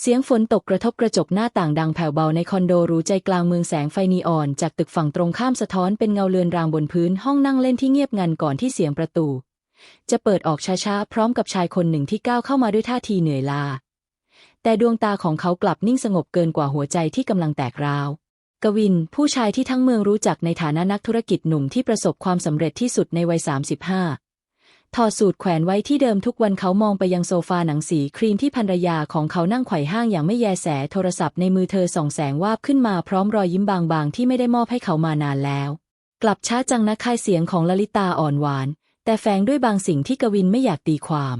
เสียงฝนตกกระทบกระจกหน้าต่างดังแผ่วเบาในคอนโดหรูใจกลางเมืองแสงไฟนีออน จากตึกฝั่งตรงข้ามสะท้อนเป็นเงาเลือนรางบนพื้นห้องนั่งเล่นที่เงียบงันก่อนที่เสียงประตู จะเปิดออกช้าๆ พร้อมกับชายคนหนึ่งที่ก้าวเข้ามาด้วยท่าทีเหนื่อยล้าแต่ดวงตาของเขากลับนิ่งสงบเกินกว่าหัวใจที่กำลังแตกร้าว กวิน ผู้ชายที่ทั้งเมืองรู้จักในฐานะนักธุรกิจหนุ่มที่ประสบความสำเร็จที่สุดในวัย 35 ถอดสูตรแขวนไว้ที่เดิมทุกวันเขามองไปยังโซฟาหนังสีครีมที่ภรรยาของเขานั่งไขว่ห้างอย่างไม่แยแสโทรศัพท์ในมือเธอส่องแสงวาบขึ้นมาพร้อมรอยยิ้มบางๆ ที่ไม่ได้มอบให้เขามานานแล้ว กลับช้าจังนะค่ายเสียงของลลิตาอ่อนหวาน แต่แฝงด้วยบางสิ่งที่กวินไม่อยากตีความ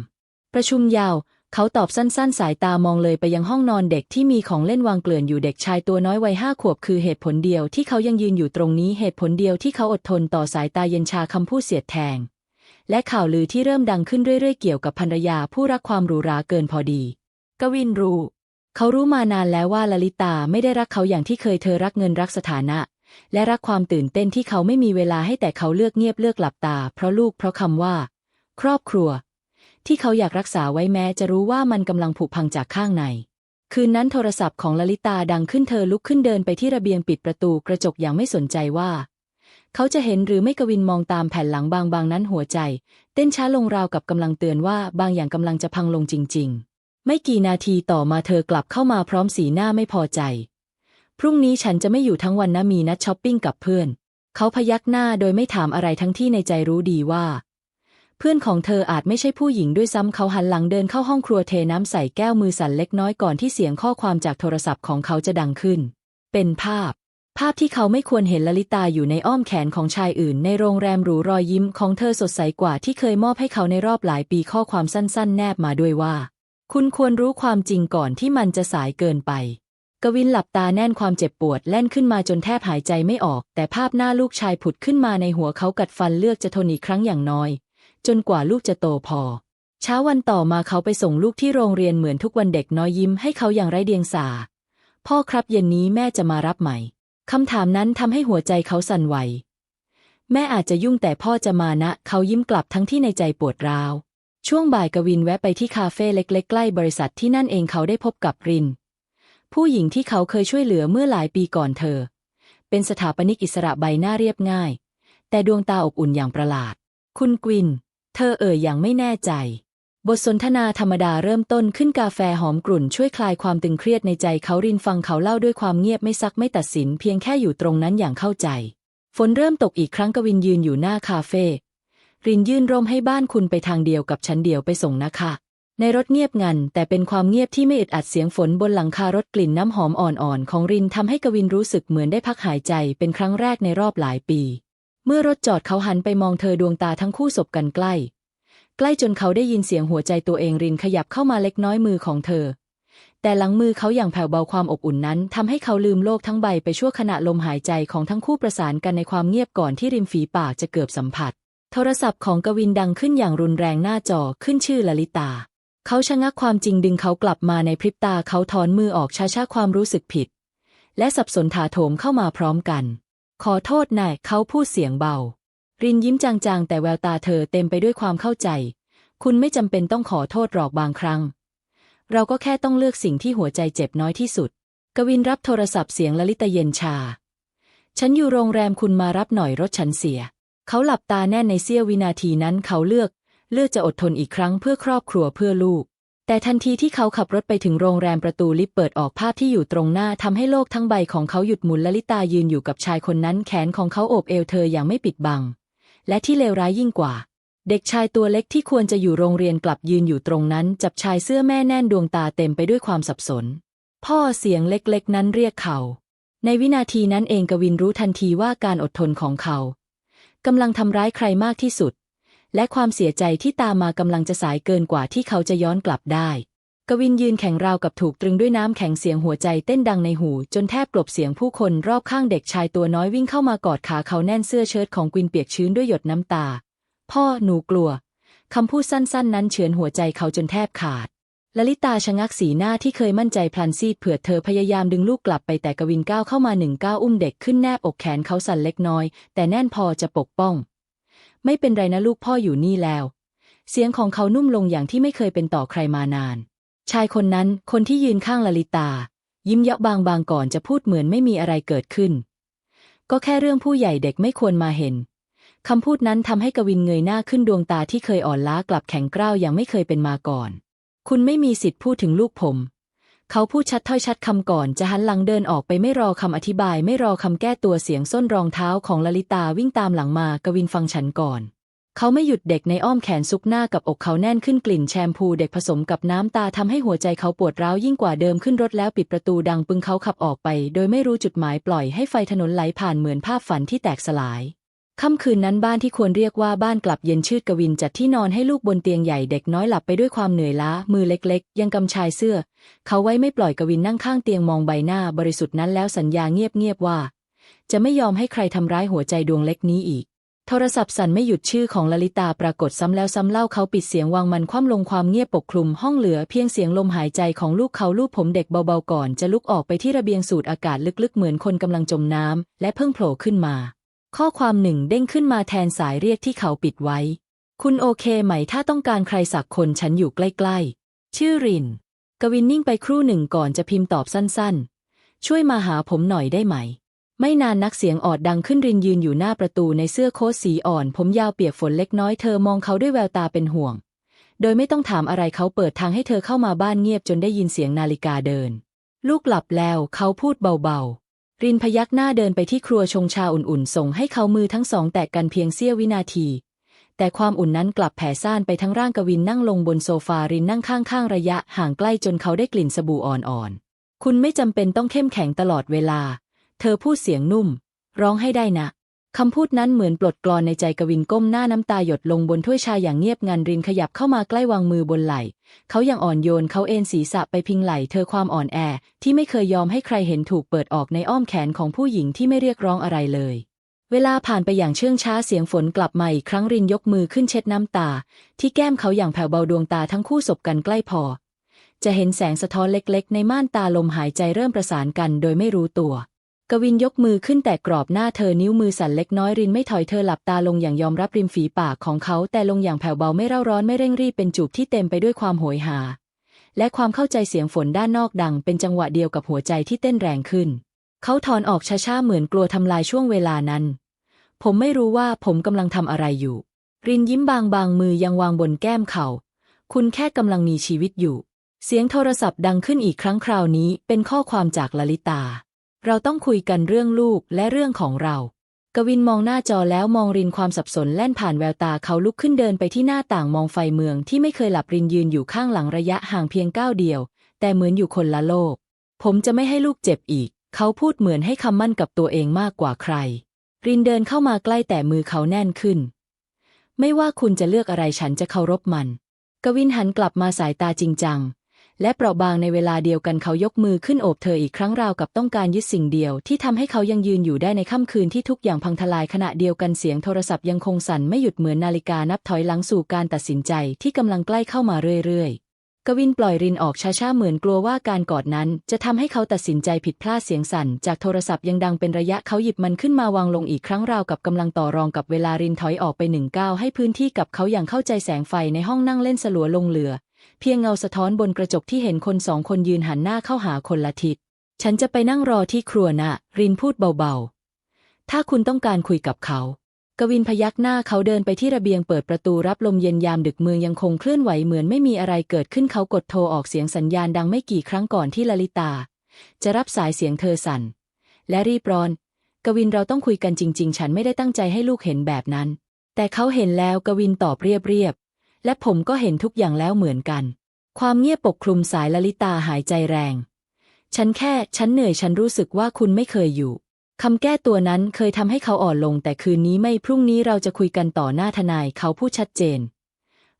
ประชุมยาวเขาตอบสั้นๆ สายตามองเลยไปยังห้องนอนเด็กที่มีของเล่นวางเกลื่อนอยู่เด็กชายตัวน้อยวัยห้าขวบคือเหตุผลเดียวที่เขายังยืนอยู่ตรงนี้เหตุผลเดียวที่เขาอดทนต่อสายตาเย็นชาคำพูดเสียดแทง และข่าวลือที่เริ่มดังขึ้นเรื่อยๆ เกี่ยวกับภรรยาผู้รักความหรูหราเกินพอดี กวินรู้ เขารู้มานานแล้วว่าลลิตาไม่ได้รักเขาอย่างที่เคยเธอรักเงินรักสถานะ และรักความตื่นเต้นที่เขาไม่มีเวลาให้แต่เขาเลือกเงียบเลือกหลับตา เพราะลูกเพราะคำว่า ครอบครัว ที่เขาอยากรักษาไว้แม้จะรู้ว่ามันกำลังผุพังจากข้างในคืนนั้นโทรศัพท์ของลลิตาดังขึ้นเธอลุกขึ้นเดินไปที่ระเบียงปิดประตูกระจกอย่างไม่สนใจว่า เขาจะเห็นหรือไม่กวินมองตามแผ่นหลังบางๆนั้นหัวใจ เต้นช้าลงราวกับกำลังเตือนว่าบางอย่างกำลังจะพังลงจริง ๆ ไม่กี่นาทีต่อมาเธอกลับเข้ามาพร้อมสีหน้าไม่พอใจ พรุ่งนี้ฉันจะไม่อยู่ทั้งวันนะมีนัดช้อปปิ้งกับเพื่อน เขาพยักหน้าโดยไม่ถามอะไรทั้งที่ในใจรู้ดีว่า เพื่อนของเธออาจไม่ใช่ผู้หญิงด้วยซ้ำเขาหันหลังเดินเข้าห้องครัวเทน้ำใส่แก้วมือสั่นเล็กน้อยก่อนที่เสียงข้อความจากโทรศัพท์ของเขาจะดังขึ้น เป็นภาพ ภาพที่เขาไม่ควรเห็นลลิตาอยู่ในอ้อมแขนของชายอื่น ในโรงแรมหรูรอยยิ้มของเธอสดใสกว่าที่เคยมอบให้เขาในรอบหลายปีข้อความสั้นๆ แนบมาด้วยว่า คุณควรรู้ความจริงก่อนที่มันจะสายเกินไป กวินหลับตาแน่นความเจ็บปวดแล่นขึ้นมาจนแทบหายใจไม่ออก แต่ภาพหน้าลูกชายผุดขึ้นมาในหัวเขากัดฟันเลือกจะทนอีกครั้งอย่างน้อย จนกว่าลูกจะโตพอ เช้าวันต่อมาเขาไปส่งลูกที่โรงเรียนเหมือนทุกวันเด็กน้อยยิ้มให้เขาอย่างไร้เดียงสา พ่อครับเย็นนี้แม่จะมารับไหม คำถามนั้นทำให้หัวใจเขาสั่นไหว แม่อาจจะยุ่งแต่พ่อจะมานะ เขายิ้มกลับทั้งที่ในใจปวดร้าว ช่วงบ่ายกวินแวะไปที่คาเฟ่เล็กๆ ใกล้บริษัทที่นั่นเองเขาได้พบกับริน ผู้หญิงที่เขาเคยช่วยเหลือเมื่อหลายปีก่อนเธอ เป็นสถาปนิกอิสระใบหน้าเรียบง่าย แต่ดวงตาอบอุ่นอย่างประหลาด คุณกวิน เธอเอ่ยอย่างไม่แน่ใจ บทสนทนาธรรมดาเริ่มต้นขึ้นกาแฟหอมกลุ่นช่วยคลายความตึงเครียดในใจเขารินฟังเขาเล่าด้วยความเงียบไม่ซักไม่ตัดสินเพียงแค่อยู่ตรงนั้นอย่างเข้าใจ ฝนเริ่มตกอีกครั้งกวินยืนอยู่หน้าคาเฟ่รินยื่นร่มให้บ้านคุณไปทางเดียวกับฉันเดียวไปส่งนะคะ ในรถเงียบงัน แต่เป็นความเงียบที่ไม่อึดอัดเสียงฝนบนหลังคารถกลิ่นน้ำหอมอ่อนๆของรินทำให้กวินรู้สึกเหมือนได้พักหายใจเป็นครั้งแรกในรอบหลายปี เมื่อรถจอดเขาหันไปมองเธอดวงตาทั้งคู่สบกันใกล้ ใกล้จนเขาได้ยินเสียงหัวใจตัวเองรินขยับเข้ามาเล็กน้อยมือของเธอ แต่หลังมือเขาอย่างแผ่วเบาความอบอุ่นนั้นทำให้เขาลืมโลกทั้งใบไปชั่วขณะลมหายใจของทั้งคู่ประสานกันในความเงียบก่อนที่ริมฝีปากจะเกือบสัมผัส โทรศัพท์ของกวินดังขึ้นอย่างรุนแรงหน้าจอขึ้นชื่อลลิตา เขาชะงักความจริงดึงเขากลับมาในพริบตาเขาถอนมือออกช้าๆความรู้สึกผิด และสับสนถาโถมเข้ามาพร้อมกัน ขอโทษนายเขาพูดเสียงเบา รินยิ้มจางๆ แต่แววตาเธอเต็มไปด้วยความเข้าใจ คุณไม่จำเป็นต้องขอโทษหรอกบางครั้ง เราก็แค่ต้องเลือกสิ่งที่หัวใจเจ็บน้อยที่สุด กวินรับโทรศัพท์เสียงลลิตาเย็นชา ฉันอยู่โรงแรมคุณมารับหน่อยรถฉันเสีย เขาหลับตาแน่นในเสี้ยววินาทีนั้นเขาเลือก เลือกจะอดทนอีกครั้งเพื่อครอบครัวเพื่อลูก แต่ทันทีที่เขาขับรถไปถึงโรงแรมประตูลิฟต์เปิดออกภาพที่อยู่ตรงหน้าทำให้โลกทั้งใบของเขาหยุดหมุนลลิตายืนอยู่กับชายคนนั้นแขนของเขาโอบเอวเธออย่างไม่ปิดบัง และที่เลวร้ายยิ่งกว่า เด็กชายตัวเล็กที่ควรจะอยู่โรงเรียนกลับยืนอยู่ตรงนั้น จับชายเสื้อแม่แน่นดวงตาเต็มไปด้วยความสับสน พ่อเสียงเล็กๆ นั้นเรียกเขา ในวินาทีนั้นเองกวินรู้ทันทีว่าการอดทนของเขากำลังทำร้ายใครมากที่สุด และความเสียใจที่ตามมากำลังจะสายเกินกว่าที่เขาจะย้อนกลับได้ กวินยืนแข็งราวกับถูกตรึงด้วยน้ำแข็งเสียงหัวใจเต้นดังในหู จนแทบกลบเสียงผู้คนรอบข้างเด็กชายตัวน้อยวิ่งเข้ามากอดขาเขาแน่นเสื้อเชิ้ตของกวินเปียกชื้นด้วยหยดน้ำตา พ่อหนูกลัวคำพูดสั้น ๆ นั้นเฉือนหัวใจเขาจนแทบขาดลลิตาชะงักสีหน้าที่เคยมั่นใจพลันซีดเผื่อเธอพยายามดึงลูกกลับไปแต่กวินก้าวเข้ามาหนึ่งก้าวอุ้มเด็กขึ้นแนบอกแขนเขาสั่นเล็กน้อย แต่แน่นพอจะปกป้อง ไม่เป็นไรนะลูกพ่ออยู่นี่แล้ว เสียงของเขานุ่มลงอย่างที่ไม่เคยเป็นต่อใครมานาน ชายคนนั้นคนที่ยืนข้างลลิตา ยิ้มเยาะบางบางๆก่อนจะพูดเหมือนไม่มีอะไรเกิดขึ้น ก็แค่เรื่องผู้ใหญ่เด็กไม่ควรมาเห็นคำพูดนั้นทำให้กวินเงยหน้าขึ้นดวงตาที่เคยอ่อนล้ากลับแข็งกร้าวอย่างไม่เคยเป็นมาก่อน คุณไม่มีสิทธิ์พูดถึงลูกผม เขาพูดชัดถ้อยชัดคำก่อนจะหันหลังเดินออกไปไม่รอคำอธิบาย ไม่รอคำแก้ตัวเสียงส้นรองเท้าของลลิตาวิ่งตามหลังมากวินฟังฉันก่อน เขาไม่หยุดเด็กในอ้อมแขนซุกหน้ากับอกเขาแน่นขึ้นกลิ่นแชมพูเด็กผสมกับน้ำตาทำให้หัวใจเขาปวดร้าวยิ่งกว่าเดิมขึ้นรถแล้วปิดประตูดังปึงเขาขับออกไป โดยไม่รู้จุดหมายปล่อยให้ไฟถนนไหลผ่านเหมือนภาพฝันที่แตกสลายค่ำคืนนั้นบ้านที่ควรเรียกว่าบ้านกลับเย็นชืดกวินจัดที่นอนให้ลูกบนเตียงใหญ่เด็กน้อยหลับไปด้วยความเหนื่อยล้า มือเล็กๆ ยังกำชายเสื้อ เขาไว้ไม่ปล่อยกวินนั่งข้างเตียงมองใบหน้าบริสุทธิ์นั้นแล้วสัญญาเงียบๆว่า จะไม่ยอมให้ใครทำร้ายหัวใจดวงเล็กนี้อีก โทรศัพท์สั่นไม่หยุดชื่อของลลิตาปรากฏซ้ำแล้วซ้ำเล่าเขาปิดเสียงวางมันคว่ำลงความเงียบปกคลุมห้องเหลือเพียงเสียงลมหายใจของลูกเขาลูบผมเด็กเบาๆก่อน จะลุกออกไปที่ระเบียงสูดอากาศลึกๆ เหมือนคนกำลังจมน้ำและเพิ่งโผล่ขึ้นมา ข้อความหนึ่งเด้งขึ้นมาแทนสายเรียกที่เขาปิดไว้ คุณโอเคไหมถ้าต้องการใครสักคนฉันอยู่ใกล้ๆ ชื่อริน กวินนิ่งไปครู่หนึ่งก่อนจะพิมพ์ตอบสั้นๆ ช่วยมาหาผมหน่อยได้ไหม ไม่นานนักเสียงออดดังขึ้นรินยืนอยู่หน้าประตูในเสื้อโค้ทสีอ่อน ผมยาวเปียกฝนเล็กน้อยเธอมองเขาด้วยแววตาเป็นห่วง โดยไม่ต้องถามอะไรเขาเปิดทางให้เธอเข้ามาบ้านเงียบจนได้ยินเสียงนาฬิกาเดิน ลูกหลับแล้วเขาพูดเบาๆ รินพยักหน้าเดินไปที่ครัวชงชาอุ่นๆ ส่งให้เขามือทั้งสองแตะกันเพียงเสี้ยววินาที แต่ความอุ่นนั้นกลับแผ่ซ่านไปทั้งร่างกวินนั่งลงบนโซฟารินนั่งข้างๆระยะห่างใกล้จนเขาได้กลิ่นสบู่อ่อนๆ คุณไม่จำเป็นต้องเข้มแข็งตลอดเวลา เธอพูดเสียงนุ่ม ร้องให้ได้นะ คำพูดนั้นเหมือนปลดกลอนในใจกวินก้มหน้าน้ำตาหยดลงบนถ้วยชาอย่างเงียบงันรินขยับเข้ามาใกล้วางมือบนไหล่ เขายังอ่อนโยนเขาเอ็นศีรษะไปพิงไหล่เธอความอ่อนแอ ที่ไม่เคยยอมให้ใครเห็นถูกเปิดออกในอ้อมแขนของผู้หญิงที่ไม่เรียกร้องอะไรเลย เวลาผ่านไปอย่างเชื่องช้าเสียงฝนกลับมาอีกครั้งรินยกมือขึ้นเช็ดน้ำตา ที่แก้มเขาอย่างแผ่วเบาดวงตาทั้งคู่สบกันใกล้พอ จะเห็นแสงสะท้อนเล็ก ๆ ในม่านตาลมหายใจเริ่มประสานกันโดยไม่รู้ตัว วินยกมือขึ้นแต่กรอบหน้าเธอนิ้วมือสั่นเล็กน้อยรินไม่ถอยเธอหลับตาลงอย่างยอมรับริมฝีปากของเขาแต่ลงอย่างแผ่วเบาไม่เร่าร้อนไม่เร่งรีบเป็นจูบที่เต็มไปด้วยความโหยหา และความเข้าใจเสียงฝนด้านนอกดัง เป็นจังหวะเดียวกับหัวใจที่เต้นแรงขึ้น เขาถอนออกช้าๆเหมือนกลัวทำลายช่วงเวลานั้น ผมไม่รู้ว่าผมกำลังทำอะไรอยู่ รินยิ้มบางบางๆมือยังวางบนแก้มเขาคุณแค่กำลังมีชีวิตอยู่ เสียงโทรศัพท์ดังขึ้นอีกครั้งคราวนี้เป็นข้อความจากลลิตา เราต้องคุยกันเรื่องลูกและเรื่องของเรา กวินมองหน้าจอแล้วมองรินความสับสนแล่นผ่านแววตาเขาลุกขึ้นเดินไปที่หน้าต่างมองไฟเมืองที่ไม่เคยหลับรินยืนอยู่ข้างหลังระยะห่างเพียงก้าวเดียว แต่เหมือนอยู่คนละโลก ผมจะไม่ให้ลูกเจ็บอีก เขาพูดเหมือนให้คำมั่นกับตัวเองมากกว่าใคร รินเดินเข้ามาใกล้แต่มือเขาแน่นขึ้น ไม่ว่าคุณจะเลือกอะไรฉันจะเคารพมัน กวินหันกลับมาสายตาจริงจัง และเปราะบางในเวลาเดียวกันเขายกมือขึ้นโอบเธออีกครั้งราวกับต้องการยึดสิ่งเดียว ที่ทำให้เขายังยืนอยู่ได้ในค่ำคืนที่ทุกอย่างพังทลายขณะเดียวกันเสียงโทรศัพท์ยังคงสั่นไม่หยุดเหมือนนาฬิกานับถอยหลังสู่การตัดสินใจที่กำลังใกล้เข้ามาเรื่อยๆกวินปล่อยรินออกช้าๆเหมือนกลัวว่าการกอดนั้น จะทำให้เขาตัดสินใจผิดพลาดเสียงสั่น จากโทรศัพท์ยังดังเป็นระยะเขาหยิบมันขึ้นมาวางลงอีกครั้งราวกับกำลังต่อรองกับเวลารินถอยออกไปหนึ่งก้าวให้พื้นที่กับเขาอย่างเข้าใจแสงไฟในห้องนั่งเล่นสลัวลงเหลือ พียงเงาสะท้อนบนกระจกที่เห็นคนสองคนยืนหันหน้าเข้าหาคนละทิศ ฉันจะไปนั่งรอที่ครัวนะ รินพูดเบาๆ ถ้าคุณต้องการคุยกับเขา กวินพยักหน้าเขาเดินไปที่ระเบียงเปิดประตูรับลมเย็นยามดึกเมืองยังคงเคลื่อนไหวเหมือนไม่มีอะไรเกิดขึ้นเขากดโทรออกเสียงสัญญาณดังไม่กี่ครั้งก่อนที่ลลิตา จะรับสายเสียงเธอสั่น และรีบร้อน กวินเราต้องคุยกันจริง ๆ ฉันไม่ได้ตั้งใจให้ลูกเห็นแบบนั้น แต่เขาเห็นแล้วกวินตอบเรียบๆ และผมก็เห็นทุกอย่างแล้วเหมือนกัน ความเงียบปกคลุมสายลลิตาหายใจแรง ฉันแค่ ฉันเหนื่อยฉันรู้สึกว่าคุณไม่เคยอยู่คำแก้ตัวนั้นเคยทำให้เขาอ่อนลง แต่คืนนี้ไม่พรุ่งนี้เราจะคุยกันต่อหน้าทนายเขาพูดชัดเจน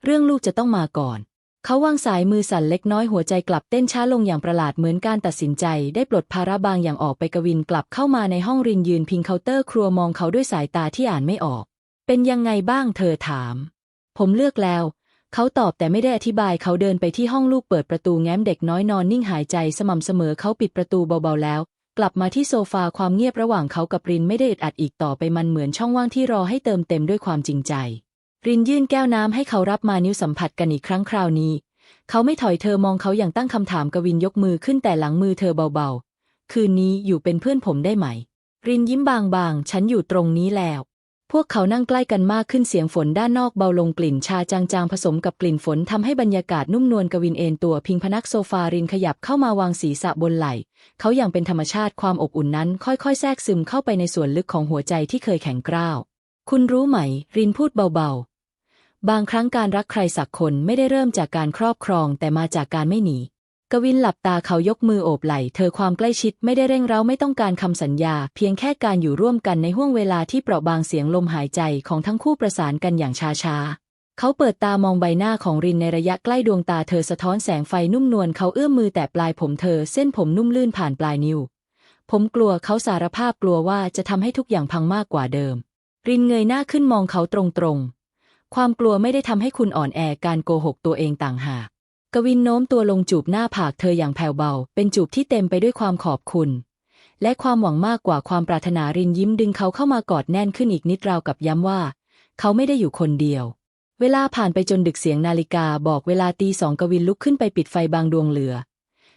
เรื่องลูกจะต้องมาก่อน เขาวางสายมือสั่นเล็กน้อยหัวใจกลับเต้นช้าลงอย่างประหลาดเหมือนการตัดสินใจ ได้ปลดภาระบางอย่างออกไปกวินกลับเข้ามาในห้องรินยืนพิงเคาน์เตอร์ครัวมองเขาด้วยสายตาที่อ่านไม่ออก เป็นยังไงบ้างเธอถาม ผมเลือกแล้ว เขาตอบแต่ไม่ได้อธิบายเขาเดินไปที่ห้องลูกเปิดประตูแง้มเด็กน้อยนอนนิ่งหายใจสม่ำเสมอเขาปิดประตูเบาๆแล้ว กลับมาที่โซฟาความเงียบระหว่างเขากับรินไม่ได้อึดอัดอีกต่อไปมันเหมือนช่องว่างที่รอให้เติมเต็มด้วยความจริงใจ รินยื่นแก้วน้ำให้เขารับมานิ้วสัมผัสกันอีกครั้งคราวนี้ เขาไม่ถอยเธอมองเขาอย่างตั้งคำถามกวินยกมือขึ้นแต่หลังมือเธอเบาๆ คืนนี้อยู่เป็นเพื่อนผมได้ไหม รินยิ้มบางๆ ฉันอยู่ตรงนี้แล้ว พวกเขานั่งใกล้กันมากขึ้นเสียงฝนด้านนอกเบาลงกลิ่นชาจางๆ ผสมกับกลิ่นฝนทำให้บรรยากาศนุ่มนวลกวินเอนตัวพิงพนักโซฟารินขยับเข้ามาวางศีรษะบนไหล่ เขาอย่างเป็นธรรมชาติความอบอุ่นนั้น ค่อยๆ แทรกซึมเข้าไปในส่วนลึกของหัวใจที่เคยแข็งกร้าว คุณรู้ไหม รินพูดเบาๆ บางครั้งการรักใครสักคนไม่ได้เริ่มจากการครอบครองแต่มาจากการไม่หนี กวินหลับตาเขายกมือโอบไหล่เธอความใกล้ชิดไม่ได้เร่งเร้าไม่ต้องการคำสัญญา เพียงแค่การอยู่ร่วมกันในห่วงเวลาที่เปราะบางเสียงลมหายใจของทั้งคู่ประสานกันอย่างช้าๆเขาเปิดตามองใบหน้าของรินในระยะใกล้ดวงตาเธอสะท้อนแสงไฟนุ่มนวลเขาเอื้อมมือแตะปลายผมเธอเส้นผมนุ่มลื่นผ่านปลายนิ้ว ผมกลัวเขาสารภาพกลัวว่าจะทำให้ทุกอย่างพังมากกว่าเดิม รินเงยหน้าขึ้นมองเขาตรงๆ ความกลัวไม่ได้ทำให้คุณอ่อนแอการโกหกตัวเองต่างหาก กวินโน้มตัวลงจูบหน้าผากเธออย่างแผ่วเบา เป็นจูบที่เต็มไปด้วยความขอบคุณ และความหวังมากกว่าความปรารถนารินยิ้มดึงเขาเข้ามากอดแน่นขึ้นอีกนิดราวกับย้ำว่า เขาไม่ได้อยู่คนเดียว เวลาผ่านไปจนดึกเสียงนาฬิกาบอกเวลาตีสองกวินลุกขึ้นไปปิดไฟบางดวงเหลือ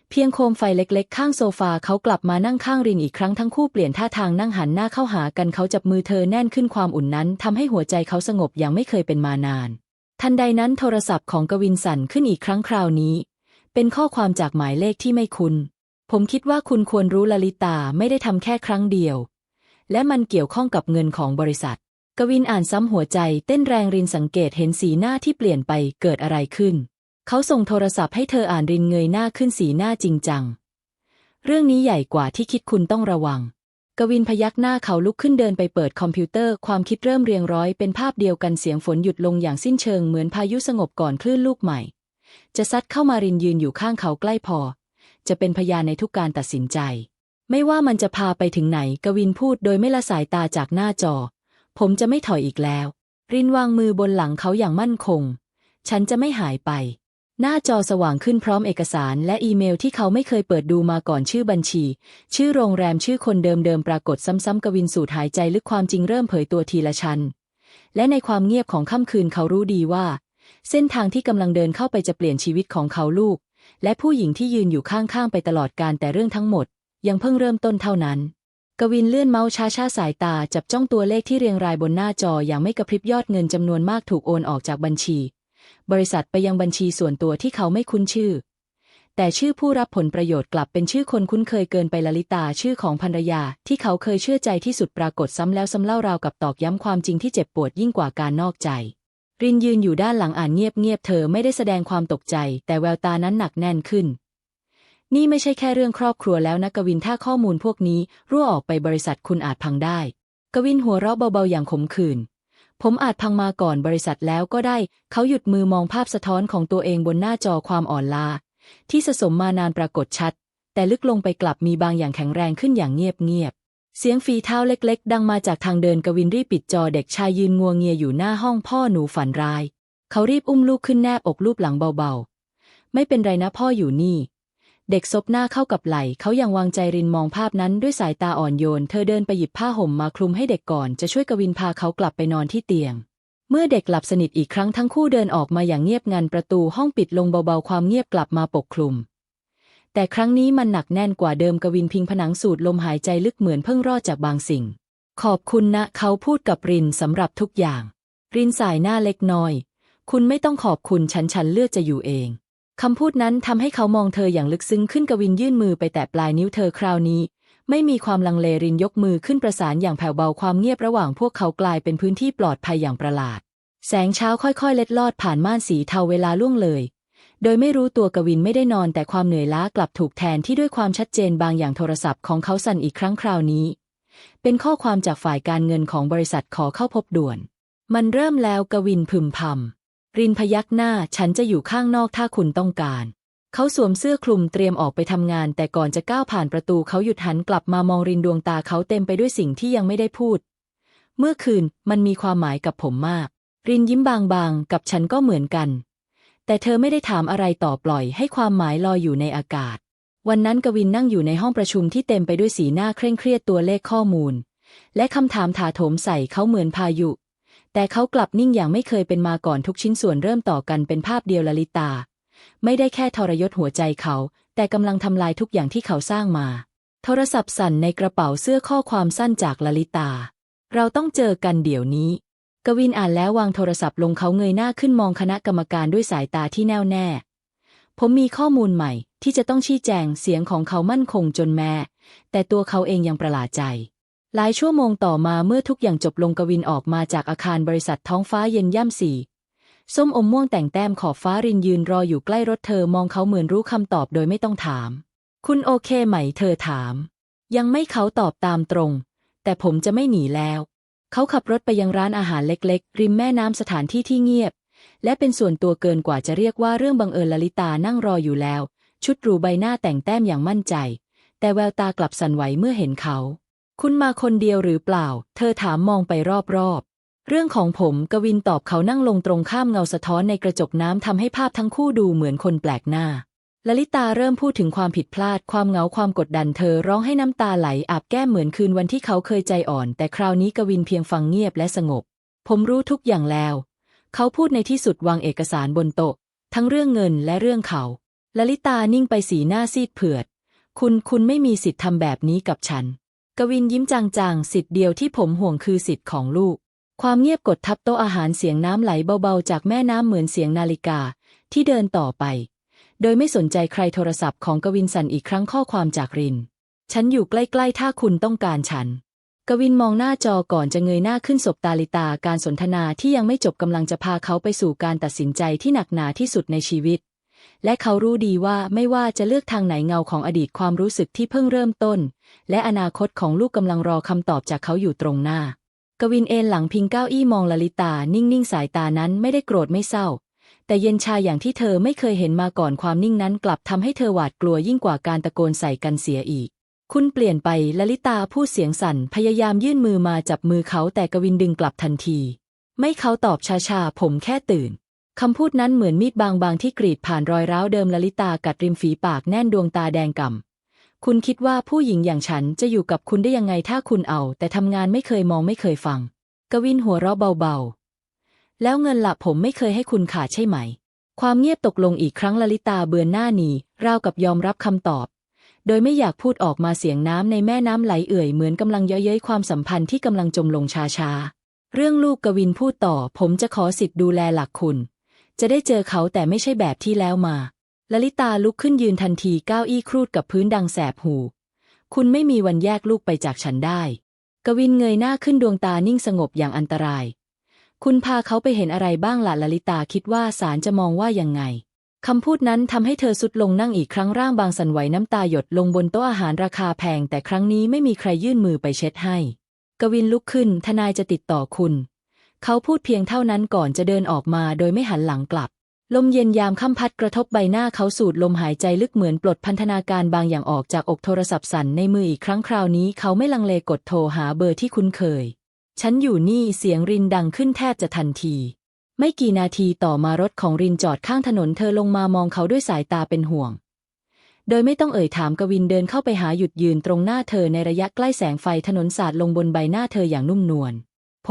เพียงโคมไฟเล็ก ๆ ข้างโซฟาเขากลับมานั่งข้างรินอีกครั้งทั้งคู่เปลี่ยนท่าทางนั่งหันหน้าเข้าหากันเขาจับมือเธอแน่นขึ้นความอุ่นนั้นทำให้หัวใจเขาสงบอย่างไม่เคยเป็นมานาน ทันใดนั้นโทรศัพท์ของกวินสั่นขึ้นอีกครั้งคราวนี้ เป็นข้อความจากหมายเลขที่ไม่คุ้น ผมคิดว่าคุณควรรู้ลลิตาไม่ได้ทำแค่ครั้งเดียว และมันเกี่ยวข้องกับเงินของบริษัท กวินอ่านซ้ำหัวใจเต้นแรงรินสังเกตเห็นสีหน้าที่เปลี่ยนไปเกิดอะไรขึ้น เขาส่งโทรศัพท์ให้เธออ่านรินเงยหน้าขึ้นสีหน้าจริงจัง เรื่องนี้ใหญ่กว่าที่คิดคุณต้องระวัง กวินพยักหน้าเขาลุกขึ้นเดินไปเปิดคอมพิวเตอร์ ความคิดเริ่มเรียงร้อย เป็นภาพเดียวกันเสียงฝนหยุดลงอย่างสิ้นเชิงเหมือนพายุสงบก่อนคลื่นลูกใหม่ จะซัดเข้ามารินยืนอยู่ข้างเขาใกล้พอ จะเป็นพยานในทุกการตัดสินใจ ไม่ว่ามันจะพาไปถึงไหน กวินพูดโดยไม่ละสายตาจากหน้าจอ ผมจะไม่ถอยอีกแล้ว รินวางมือบนหลังเขาอย่างมั่นคง ฉันจะไม่หายไป หน้าจอสว่างขึ้นพร้อมเอกสารและอีเมลที่เขาไม่เคยเปิดดูมาก่อนชื่อบัญชี ชื่อโรงแรมชื่อคนเดิมๆปรากฏซ้ำๆกวินสูดหายใจลึกความจริงเริ่มเผยตัวทีละชั้น และในความเงียบของค่ำคืนเขารู้ดีว่า เส้นทางที่กำลังเดินเข้าไปจะเปลี่ยนชีวิตของเขาลูก และผู้หญิงที่ยืนอยู่ข้างๆไปตลอดการแต่เรื่องทั้งหมด ยังเพิ่งเริ่มต้นเท่านั้น กวินเลื่อนเมาส์ช้าๆสายตาจับจ้องตัวเลขที่เรียงรายบนหน้าจออย่างไม่กระพริบยอดเงินจำนวนมากถูกโอนออกจากบัญชี บริษัทไปยังบัญชีส่วนตัวที่เขาไม่คุ้นชื่อ แต่ชื่อผู้รับผลประโยชน์กลับเป็นชื่อคนคุ้นเคยเกินไปลลิตาชื่อของภรรยา ที่เขาเคยเชื่อใจที่สุดปรากฏซ้ำแล้วซ้ำเล่าราวกับตอกย้ำความจริงที่เจ็บปวดยิ่งกว่าการนอกใจรินยืนอยู่ด้านหลังอ่านเงียบๆ เธอไม่ได้แสดงความตกใจ แต่แววตานั้นหนักแน่นขึ้น นี่ไม่ใช่แค่เรื่องครอบครัวแล้วนะกวินถ้าข้อมูลพวกนี้ รั่วออกไปบริษัทคุณอาจพังได้ กวินหัวเราะเบาๆอย่างขมขื่น ผมอาจพังมาก่อนบริษัทแล้วก็ได้ เขาหยุดมือมองภาพสะท้อนของตัวเองบนหน้าจอความอ่อนล้าที่สะสมมานานปรากฏชัด แต่ลึกลงไปกลับมีบางอย่างแข็งแรงขึ้นอย่างเงียบๆ เสียงฝีเท้าเล็กๆ ดังมาจากทางเดินกวินรีบปิดจอเด็กชายยืนงัวเงียอยู่หน้าห้องพ่อหนูฝันร้าย เขารีบอุ้มลูกขึ้นแนบอกลูบหลังเบาๆ ไม่เป็นไรนะพ่ออยู่นี่ เด็กซบหน้าเข้ากับไหล่เขายังวางใจรินมองภาพนั้นด้วยสายตาอ่อนโยน เธอเดินไปหยิบผ้าห่มมาคลุมให้เด็กก่อนจะช่วยกวินพาเขากลับไปนอนที่เตียง เมื่อเด็กหลับสนิทอีกครั้งทั้งคู่เดินออกมาอย่างเงียบงันประตูห้องปิดลงเบาๆความเงียบกลับมาปกคลุม แต่ครั้งนี้มันหนักแน่นกว่าเดิมกวินพิงผนังสูดลมหายใจลึกเหมือนเพิ่งรอดจากบางสิ่ง ขอบคุณนะ เขาพูดกับรินสำหรับทุกอย่าง รินสายหน้าเล็กน้อย คุณไม่ต้องขอบคุณฉันฉันเลือกจะอยู่เอง คำพูดนั้นทำให้เขามองเธออย่างลึกซึ้งขึ้นกวินยื่นมือไปแตะปลายนิ้วเธอคราวนี้ ไม่มีความลังเลรินยกมือขึ้นประสานอย่างแผ่วเบาความเงียบระหว่างพวกเขากลายเป็นพื้นที่ปลอดภัยอย่างประหลาด แสงเช้าค่อยๆ เล็ดลอดผ่านม่านสีเทาเวลาล่วงเลย โดยไม่รู้ตัวกวินไม่ได้นอนแต่ความเหนื่อยล้ากลับถูกแทนที่ด้วยความชัดเจนบางอย่างโทรศัพท์ของเขาสั่นอีกครั้งคราวนี้ เป็นข้อความจากฝ่ายการเงินของบริษัทขอเข้าพบด่วน มันเริ่มแล้วกวินพึมพำ รินพยักหน้าฉันจะอยู่ข้างนอกถ้าคุณต้องการ เขาสวมเสื้อคลุมเตรียมออกไปทำงาน แต่ก่อนจะก้าวผ่านประตูเขาหยุดหันกลับมามองรินดวงตาเขาเต็มไปด้วยสิ่งที่ยังไม่ได้พูด เมื่อคืนมันมีความหมายกับผมมาก รินยิ้มบางๆ กับฉันก็เหมือนกัน แต่เธอไม่ได้ถามอะไรต่อปล่อย ให้ความหมายลอยอยู่ในอากาศ วันนั้นกวินนั่งอยู่ในห้องประชุมที่เต็มไปด้วยสีหน้าเคร่งเครียดตัวเลขข้อมูล และคำถามถาโถมใส่เขาเหมือนพายุ แต่เขากลับนิ่งอย่างไม่เคยเป็นมาก่อนทุกชิ้นส่วนเริ่มต่อกันเป็นภาพเดียวลลิตา ไม่ได้แค่ทรยศหัวใจเขา แต่กำลังทำลายทุกอย่างที่เขาสร้างมา โทรศัพท์สั่นในกระเป๋าเสื้อข้อความสั้นจากลลิตา เราต้องเจอกันเดี๋ยวนี้ กวินอ่านแล้ววางโทรศัพท์ลงเขาเงยหน้าขึ้นมองคณะกรรมการด้วยสายตาที่แน่วแน่ ผมมีข้อมูลใหม่ที่จะต้องชี้แจงเสียงของเขามั่นคงจนแม้แต่ตัวเขาเองยังประหลาดใจ หลายชั่วโมงต่อมาเมื่อทุกอย่างจบลงกวินออกมาจากอาคารบริษัทท้องฟ้าเย็นย่ำสีส้มอมม่วงแต่งแต้มขอบฟ้ารินยืนรออยู่ใกล้รถเธอมองเขาเหมือนรู้คำตอบโดยไม่ต้องถาม คุณโอเคไหมเธอถาม ยังไม่เขาตอบตามตรง แต่ผมจะไม่หนีแล้ว เขาขับรถไปยังร้านอาหารเล็กๆ ริมแม่น้ำสถานที่ที่เงียบ และเป็นส่วนตัวเกินกว่าจะเรียกว่าเรื่องบังเอิญลลิตานั่งรออยู่แล้ว ชุดรูใบหน้าแต่งแต้มอย่างมั่นใจ แต่แววตากลับสั่นไหวเมื่อเห็นเขา คุณมาคนเดียวหรือเปล่า เธอถามมองไปรอบๆ เรื่องของผมกวินตอบเขานั่งลงตรงข้ามเงาสะท้อนในกระจกน้ำทำให้ภาพทั้งคู่ดูเหมือนคนแปลกหน้าลลิตาเริ่มพูดถึงความผิดพลาด ความเหงาความกดดันเธอร้องให้น้ำตาไหลอาบแก้มเหมือนคืนวันที่เขาเคยใจอ่อน แต่คราวนี้กวินเพียงฟังเงียบและสงบ ผมรู้ทุกอย่างแล้ว เขาพูดในที่สุดวางเอกสารบนโต๊ะ ทั้งเรื่องเงินและเรื่องเขาลลิตานิ่งไปสีหน้าซีดเผือด คุณคุณไม่มีสิทธิ์ทำแบบนี้กับฉัน กวินยิ้มจางๆ สิทธิ์เดียวที่ผมห่วงคือสิทธิ์ของลูก ความเงียบกดทับโต๊ะอาหารเสียงน้ำไหลเบาๆ จากแม่น้ำเหมือนเสียงนาฬิกา ที่เดินต่อไป โดยไม่สนใจใครโทรศัพท์ของกวินสั่นอีกครั้งข้อความจากริน ฉันอยู่ใกล้ๆ ถ้าคุณต้องการฉัน กวินมองหน้าจอก่อนจะเงยหน้าขึ้นสบตาลิตาการสนทนาที่ยังไม่จบกำลังจะพาเขาไปสู่การตัดสินใจที่หนักหนาที่สุดในชีวิต และเขารู้ดีว่าไม่ว่าจะเลือกทางไหนเงาของอดีตความรู้สึกที่เพิ่งเริ่มต้น และอนาคตของลูกกำลังรอคำตอบจากเขาอยู่ตรงหน้า กวินเอนหลังพิงเก้าอี้มองลลิตา นิ่งๆ สายตานั้นไม่ได้โกรธไม่เศร้า แต่เย็นชาอย่างที่เธอไม่เคยเห็นมาก่อนความนิ่งนั้นกลับทำให้เธอหวาดกลัวยิ่งกว่าการตะโกนใส่กันเสียอีก คุณเปลี่ยนไปลลิตาพูดเสียงสั่นพยายามยื่นมือมาจับมือเขาแต่กวินดึงกลับทันที ไม่เขาตอบช้าๆผมแค่ตื่น คำพูดนั้นเหมือนมีดบางๆที่กรีดผ่านรอยร้าวเดิมลลิตากัดริมฝีปากแน่นดวงตาแดงก่ำคุณคิดว่าผู้หญิงอย่างฉันจะอยู่กับคุณได้ยังไงถ้าคุณเอา แต่ทำงานไม่เคยมองไม่เคยฟัง กวินหัวเราะเบาๆ แล้วเงินละผมไม่เคยให้คุณขาดใช่ไหม ความเงียบตกลงอีกครั้งลลิตาเบือนหน้าหนีราวกับยอมรับคำตอบ โดยไม่อยากพูดออกมาเสียงน้ำในแม่น้ำไหลเอื่อยเหมือนกำลังเย้ยเย้ยความสัมพันธ์ที่กำลังจมลงช้าๆ เรื่องลูกกวินพูดต่อ ผมจะขอสิทธิ์ดูแลหลักคุณ จะได้เจอเขาแต่ไม่ใช่แบบที่แล้วมาลลิตาลุกขึ้นยืนทันทีก้าวอี้ครูดกับพื้นดังแสบหู คุณไม่มีวันแยกลูกไปจากฉันได้ กวินเงยหน้าขึ้นดวงตานิ่งสงบอย่างอันตราย คุณพาเขาไปเห็นอะไรบ้างล่ะลลิตาคิดว่าศาลจะมองว่ายังไงคำพูดนั้นทำให้เธอสุดลงนั่งอีกครั้งร่างบางสันไหวน้ำตาหยดลงบนโต๊ะอาหารราคาแพงแต่ครั้งนี้ไม่มีใครยื่นมือไปเช็ดให้ กวินลุกขึ้น ทนายจะติดต่อคุณ เขาพูดเพียงเท่านั้นก่อนจะเดินออกมาโดยไม่หันหลังกลับ ลมเย็นยามค่ำพัดกระทบใบหน้าเขาสูดลมหายใจลึกเหมือนปลดพันธนาการบางอย่างออกจากอกโทรศัพท์สั่นในมืออีกครั้งคราวนี้เขาไม่ลังเลกดโทรหาเบอร์ที่คุ้นเคย ฉันอยู่นี่เสียงรินดังขึ้นแทบจะทันที ไม่กี่นาทีต่อมารถของรินจอดข้างถนนเธอลงมามองเขาด้วยสายตาเป็นห่วงโดยไม่ต้องเอ่ยถามกวินเดินเข้าไปหาหยุดยืนตรงหน้าเธอในระยะใกล้แสงไฟถนนสาดลงบนใบหน้าเธออย่างนุ่มนวล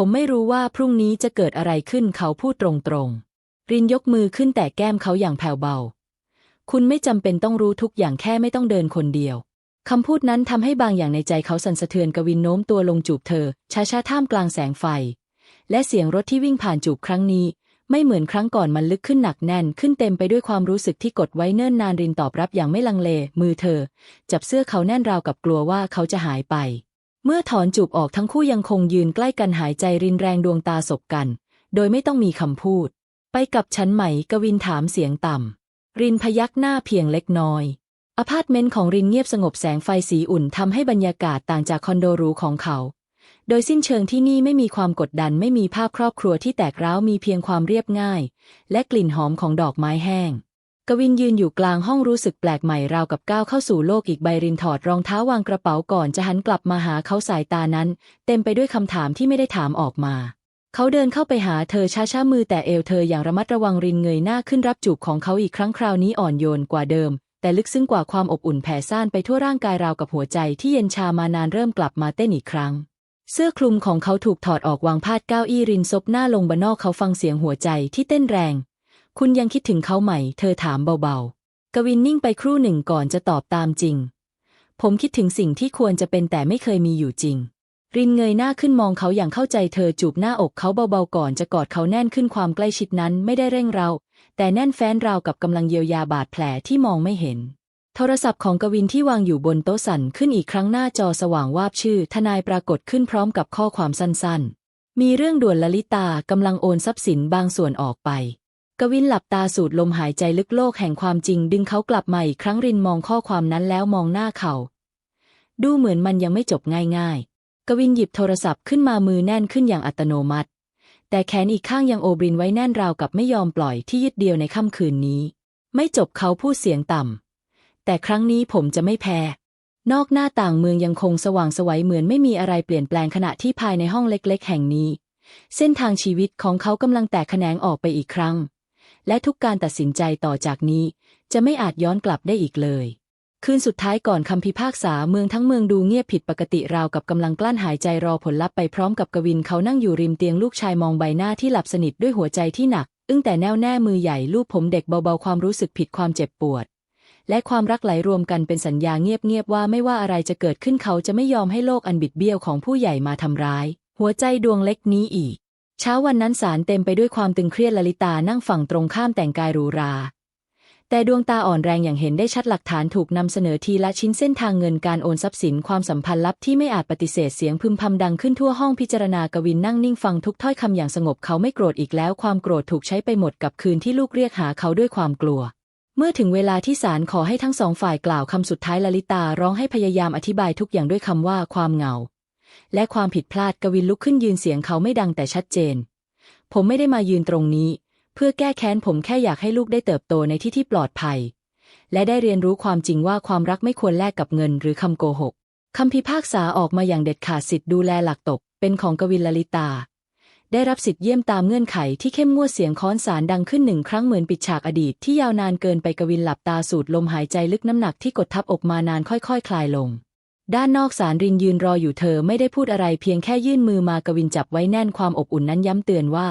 ผมไม่รู้ว่าพรุ่งนี้จะเกิดอะไรขึ้นเขาพูดตรงๆ รินยกมือขึ้นแต่แก้มเขาอย่างแผ่วเบา คุณไม่จำเป็นต้องรู้ทุกอย่างแค่ไม่ต้องเดินคนเดียวคำพูดนั้นทำให้บางอย่างในใจเขาสั่นสะเทือนกวินโน้มตัวลงจูบเธอช้าๆท่ามกลางแสงไฟ และเสียงรถที่วิ่งผ่านจูบครั้งนี้ ไม่เหมือนครั้งก่อนมันลึกขึ้นหนักแน่นขึ้นเต็มไปด้วยความรู้สึกที่กดไว้เนิ่นนานรินตอบรับอย่างไม่ลังเล มือเธอ จับเสื้อเขาแน่นราวกับกลัวว่าเขาจะหายไป เมื่อถอนจูบออกทั้งคู่ยังคงยืนใกล้กันหายใจรินแรงดวงตาสบกัน โดยไม่ต้องมีคำพูด ไปกับฉันไหมกวินถามเสียงต่ำ รินพยักหน้าเพียงเล็กน้อยอพาร์ตเมนต์ของรินเงียบสงบแสงไฟสีอุ่นทำให้บรรยากาศต่างจากคอนโดหรูของเขา โดยสิ้นเชิงที่นี่ไม่มีความกดดันไม่มีภาพครอบครัวที่แตกร้าวมีเพียงความเรียบง่าย และกลิ่นหอมของดอกไม้แห้ง กวินยืนอยู่กลางห้องรู้สึกแปลกใหม่ราวกับก้าวเข้าสู่โลกอีกใบรินถอดรองเท้าวางกระเป๋าก่อนจะหันกลับมาหาเขาสายตานั้น เต็มไปด้วยคำถามที่ไม่ได้ถามออกมา เขาเดินเข้าไปหาเธอช้าๆมือแต่เอวเธออย่างระมัดระวังรินเงยหน้าขึ้นรับจูบของเขาอีกครั้งคราวนี้อ่อนโยนกว่าเดิม แต่ลึกซึ้งกว่าความอบอุ่นแผ่ซ่านไปทั่วร่างกายราวกับหัวใจที่เย็นชามานานเริ่มกลับมาเต้นอีกครั้ง เสื้อคลุมของเขาถูกถอดออกวางพาดเก้าอี้รินซบหน้าลงบนนอกเขาฟังเสียงหัวใจที่เต้นแรง คุณยังคิดถึงเขาไหม เธอถามเบาๆ กวินนิ่งไปครู่หนึ่งก่อนจะตอบตามจริง ผมคิดถึงสิ่งที่ควรจะเป็นแต่ไม่เคยมีอยู่จริง รินเงยหน้าขึ้นมองเขาอย่างเข้าใจเธอจูบหน้าอกเขาเบาๆก่อนจะกอดเขาแน่นขึ้นความใกล้ชิดนั้นไม่ได้เร่งเรา แต่แน่นแฟ้นราวกับกำลังเยียวยาบาดแผลที่มองไม่เห็น โทรศัพท์ของกวินที่วางอยู่บนโต๊ะสั่นขึ้นอีกครั้งหน้าจอสว่างวาบชื่อ ทนายปรากฏขึ้นพร้อมกับข้อความสั้นๆ มีเรื่องด่วนลลิตากำลังโอนทรัพย์สินบางส่วนออกไป กวินหลับตาสูดลมหายใจลึกโลกแห่งความจริง ดึงเขากลับมาอีกครั้งรินมองข้อความนั้นแล้วมองหน้าเขา ดูเหมือนมันยังไม่จบง่ายๆ กวินหยิบโทรศัพท์ขึ้นมามือแน่นขึ้นอย่างอัตโนมัติ แต่แขนอีกข้างยังโอบรินไว้แน่นราวกับไม่ยอมปล่อยที่ยึดเดียวในค่ำคืนนี้ ไม่จบเขาพูดเสียงต่ำแต่ครั้งนี้ผมจะไม่แพ้ นอกหน้าต่างเมืองยังคงสว่างไสวัยเหมือนไม่มีอะไรเปลี่ยนแปลงขณะที่ภายในห้องเล็ก ๆ แห่งนี้ เส้นทางชีวิตของเขากำลังแตกแขนงออกไปอีกครั้ง และทุกการตัดสินใจต่อจากนี้ จะไม่อาจย้อนกลับได้อีกเลย คืนสุดท้ายก่อนคำพิพากษาเมืองทั้งเมืองดูเงียบผิดปกติราวกับกำลังกลั้นหายใจรอผลลัพธ์ไปพร้อมกับกวินเขานั่งอยู่ริมเตียงลูกชายมองใบหน้าที่หลับสนิทด้วยหัวใจที่หนัก อึ้งแต่แน่วแน่มือใหญ่ลูบผมเด็กเบาๆความรู้สึกผิดความเจ็บปวด และความรักไหลรวมกันเป็นสัญญาเงียบๆว่าไม่ว่าอะไรจะเกิดขึ้นเขาจะไม่ยอมให้โลกอันบิดเบี้ยวของผู้ใหญ่มาทำร้าย หัวใจดวงเล็กนี้อีก เช้าวันนั้นสารเต็มไปด้วยความตึงเครียดลลิตานั่งฝั่งตรงข้ามแต่งกายหรูหรา แต่ดวงตาอ่อนแรงอย่างเห็นได้ชัดหลักฐานถูกนำเสนอทีละชิ้นเส้นทางเงินการโอนทรัพย์สินความสัมพันธ์ลับที่ไม่อาจปฏิเสธเสียงพึมพำดังขึ้นทั่วห้องพิจารณากวินนั่งนิ่งฟังทุกถ้อยคำอย่างสงบเขาไม่โกรธอีกแล้ว ความโกรธถูกใช้ไปหมดกับคืนที่ลูกเรียกหาเขาด้วยความกลัวเมื่อถึงเวลาที่ศาลขอให้ทั้งสองฝ่ายกล่าวคำสุดท้ายลลิตาร้องให้พยายามอธิบายทุกอย่างด้วยคำว่าความเหงา และความผิดพลาดกวินลุกขึ้นยืนเสียงเขาไม่ดังแต่ชัดเจน ผมไม่ได้มายืนตรงนี้ เพื่อแก้แค้นผมแค่อยากให้ลูกได้เติบโตในที่ที่ปลอดภัย และได้เรียนรู้ความจริงว่าความรักไม่ควรแลกกับเงินหรือคำโกหกคำพิพากษาออกมาอย่างเด็ดขาดสิทธิ์ดูแลหลักตก เป็นของกวินลลิตา ได้รับสิทธิ์เยี่ยมตามเงื่อนไขที่เข้มงวดเสียงค้อนสารดังขึ้นหนึ่งครั้งเหมือนปิดฉากอดีตที่ยาวนานเกินไปกวินหลับตาสูดลมหายใจลึกน้ำหนักที่กดทับอกมานานค่อยๆคคลายลง ด้านนอกศาลรินยืนรออยู่เธอไม่ได้พูดอะไรเพียงแค่ยื่นมือมากวินจับไว้แน่นความอบอุ่นนั้นย้ำเตือนว่า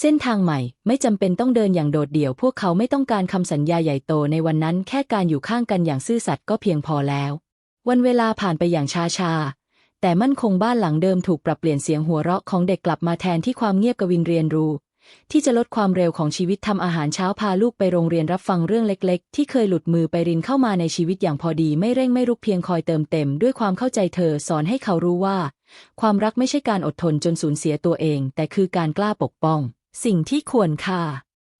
เส้นทางใหม่ไม่จำเป็นต้องเดินอย่างโดดเดี่ยว พวกเขาไม่ต้องการคำสัญญาใหญ่โตในวันนั้น แค่การอยู่ข้างกันอย่างซื่อสัตย์ก็เพียงพอแล้ว วันเวลาผ่านไปอย่างช้าชาแต่มั่นคงบ้านหลังเดิมถูกปรับเปลี่ยนเสียงหัวเราะของเด็กกลับมาแทนที่ความเงียบกวินเรียนรู้ ที่จะลดความเร็วของชีวิตทำอาหารเช้าพาลูกไปโรงเรียนรับฟังเรื่องเล็กๆ ที่เคยหลุดมือไปรินเข้ามาในชีวิตอย่างพอดีไม่เร่งไม่รุกเพียงคอยเติมเต็ม ด้วยความเข้าใจเธอสอนให้เขารู้ว่า ความรักไม่ใช่การอดทนจนสูญเสียตัวเอง แต่คือการกล้าปกป้อง สิ่งที่ควรค่า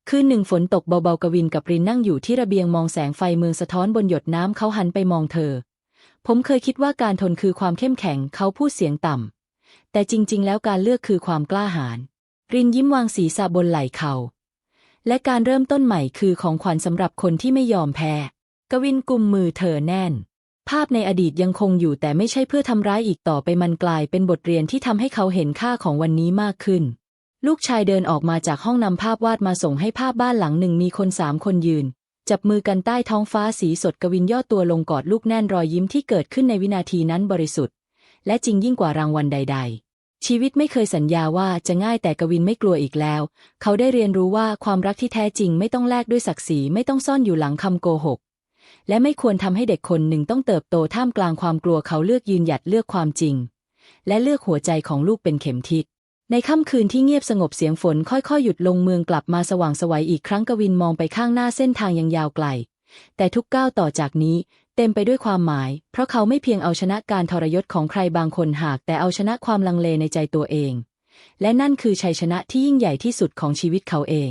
คืนหนึ่งฝนตกเบาๆกวินกับรินนั่งอยู่ที่ระเบียงมองแสงไฟเมืองสะท้อนบนหยดน้ำเขาหันไปมองเธอ ผมเคยคิดว่าการทนคือความเข้มแข็งเขาพูดเสียงต่ำแต่จริง ๆ แล้วการเลือกคือความกล้าหาญ รินยิ้มวางศีรษะบนไหล่เขาและการเริ่มต้นใหม่คือของขวัญสำหรับคนที่ไม่ยอมแพ้ กวินกุมมือเธอแน่น ภาพในอดีตยังคงอยู่แต่ไม่ใช่เพื่อทำร้ายอีกต่อไปมันกลายเป็นบทเรียนที่ทำให้เขาเห็นค่าของวันนี้มากขึ้น ลูกชายเดินออกมาจากห้องนำภาพวาดมาส่งให้ภาพบ้านหลังหนึ่งมีคนสามคนยืน จับมือกันใต้ท้องฟ้าสีสดกวินย่อตัวลงกอดลูกแน่นรอยยิ้มที่เกิดขึ้นในวินาทีนั้นบริสุทธิ์ และจริงยิ่งกว่ารางวัลใด ๆ ชีวิตไม่เคยสัญญาว่าจะง่ายแต่กวินไม่กลัวอีกแล้ว เขาได้เรียนรู้ว่าความรักที่แท้จริงไม่ต้องแลกด้วยศักดิ์ศรีไม่ต้องซ่อนอยู่หลังคำโกหก และไม่ควรทำให้เด็กคนหนึ่งต้องเติบโตท่ามกลางความกลัวเขาเลือกยืนหยัดเลือกความจริง และเลือกหัวใจของลูกเป็นเข็มทิศในค่ำคืนที่เงียบสงบเสียงฝนค่อยๆ หยุดลงเมืองกลับมาสว่างสวัยอีกครั้งกวินมองไปข้างหน้าเส้นทางยังยาวไกล แต่ทุกก้าวต่อจากนี้ เต็มไปด้วยความหมาย เพราะเขาไม่เพียงเอาชนะการทรยศของใครบางคนหาก แต่เอาชนะความลังเลในใจตัวเอง และนั่นคือชัยชนะที่ยิ่งใหญ่ที่สุดของชีวิตเขาเอง